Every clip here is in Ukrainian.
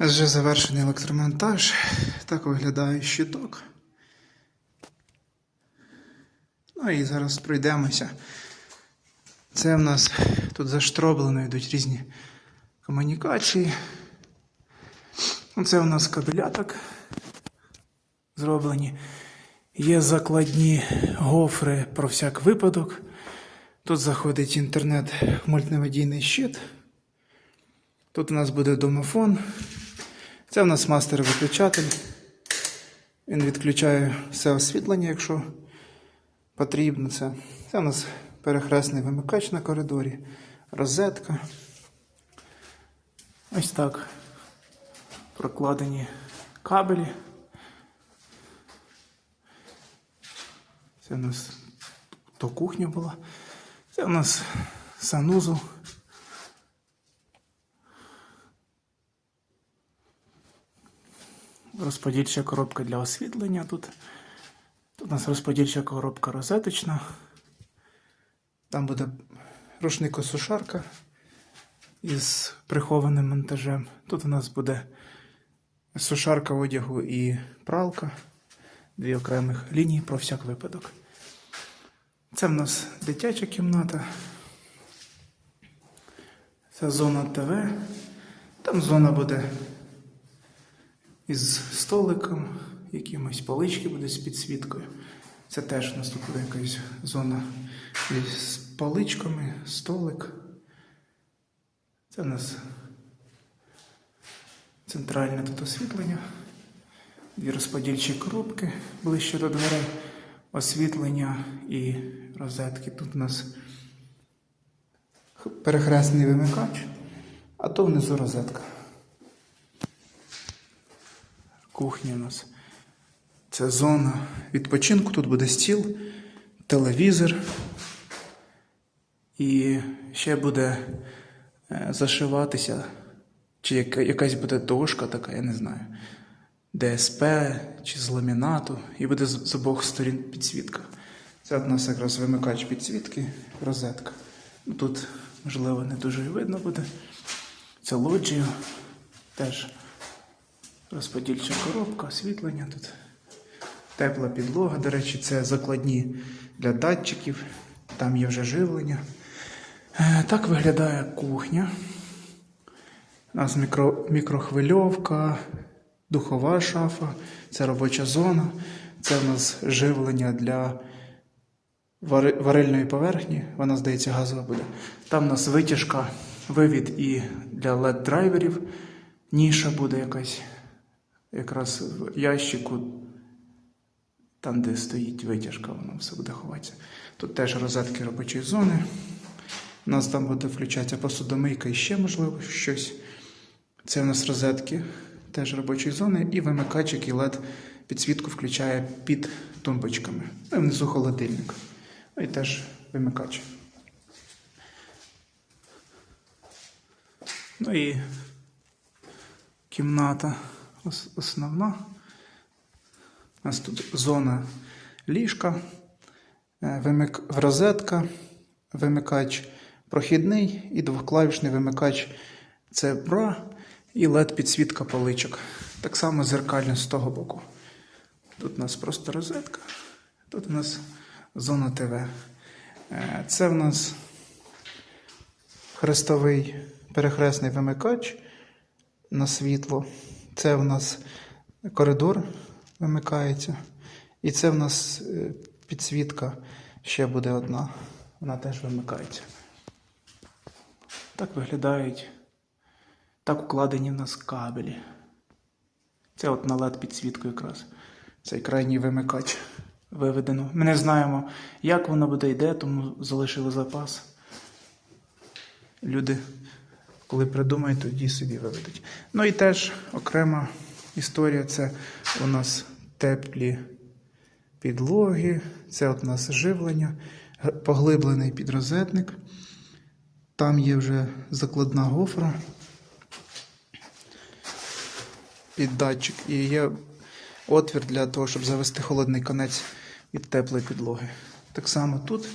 Вже завершений електромонтаж. Так виглядає щиток. Ну і зараз пройдемося. Це в нас тут заштроблено йдуть різні комунікації. Ну, Це у нас кабеля так зроблені. Є закладні гофри про всяк випадок. Тут заходить інтернет мультимедійний щит. Тут у нас буде домофон. Це у нас мастер-виключатель. Він відключає все освітлення, якщо потрібно це. Це у нас перехресний вимикач на коридорі, розетка. Ось так. Прокладені кабелі. Це у нас то кухня була. Це у нас санузел. Розподільча коробка для освітлення тут. Тут у нас розподільча коробка розеточна. Там буде рушникосушарка із прихованим монтажем. Тут у нас буде сушарка одягу і пралка. Дві окремих лінії про всяк випадок. Це в нас дитяча кімната. Це зона ТВ. Там зона буде із столиком, якимось полички буде з підсвіткою. Це теж у нас тут буде якась зона з поличками, столик. Це у нас центральне тут освітлення. Дві розподільчі коробки ближче до дверей, освітлення і розетки. Тут у нас перехресний вимикач, а то внизу розетка. Кухня у нас. Це зона відпочинку. Тут буде стіл, телевізор. І ще буде е, зашиватися, чи якась буде дошка така, я не знаю. ДСП чи з ламінату, і буде з, обох сторін підсвітка. Це у нас якраз вимикач підсвітки, розетка. Тут, можливо, не дуже і видно буде. Це лоджія, теж розподільча коробка, освітлення тут. Тепла підлога, до речі, це закладні для датчиків, там є вже живлення. Е, Так виглядає кухня. У нас мікро, мікрохвильовка, духова шафа, це робоча зона. Це у нас живлення для вари- варильної поверхні. Вона, здається, газова буде. Там у нас витяжка, вивід і для LED-драйверів. Ніша буде якась якраз в ящику, там, де стоїть витяжка, воно все буде ховатися. Тут теж розетки робочої зони. У нас там буде включатися посудомийка і ще, можливо, щось. Це у нас розетки теж робочої зони і вимикач, який LED підсвітку включає під тумбочками. Ну і внизу холодильник. Ну і теж вимикач. Ну і кімната основна. У нас тут зона ліжка, е, розетка, вимикач прохідний і двоклавішний вимикач це бра і LED підсвітка поличок. Так само зеркально з того боку. Тут у нас просто розетка, тут у нас зона ТВ. Е, Це в нас хрестовий перехресний вимикач на світло. Це в нас коридор вимикається. І це в нас е, підсвітка ще буде одна. Вона теж вимикається. Так виглядають. Так укладені в нас кабелі. Це от на LED підсвітку якраз. Цей крайній вимикач виведено. Ми не знаємо, як воно буде йде, тому залишили запас. Люди, коли придумають, тоді собі виведуть. Ну і теж окрема історія це у нас теплі підлоги, це от у нас живлення, поглиблений підрозетник. Там є вже закладна гофра під датчик і є отвір для того, щоб завести холодний конець від теплої підлоги. Так само тут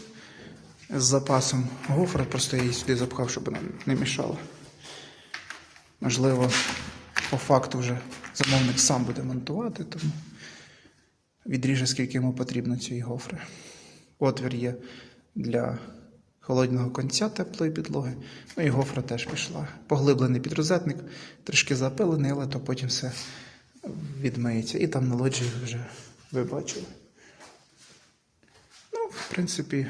з запасом гофра, просто я її сюди запхав, щоб вона не мішала. Можливо, по факту вже замовник сам буде монтувати, тому відріже, скільки йому потрібно цієї гофри. Отвір є для холодного конця теплої підлоги. Ну і гофра теж пішла. Поглиблений підрозетник, трішки запилений, але то потім все відмиється. І там на лоджії вже ви бачили. Ну, в принципі,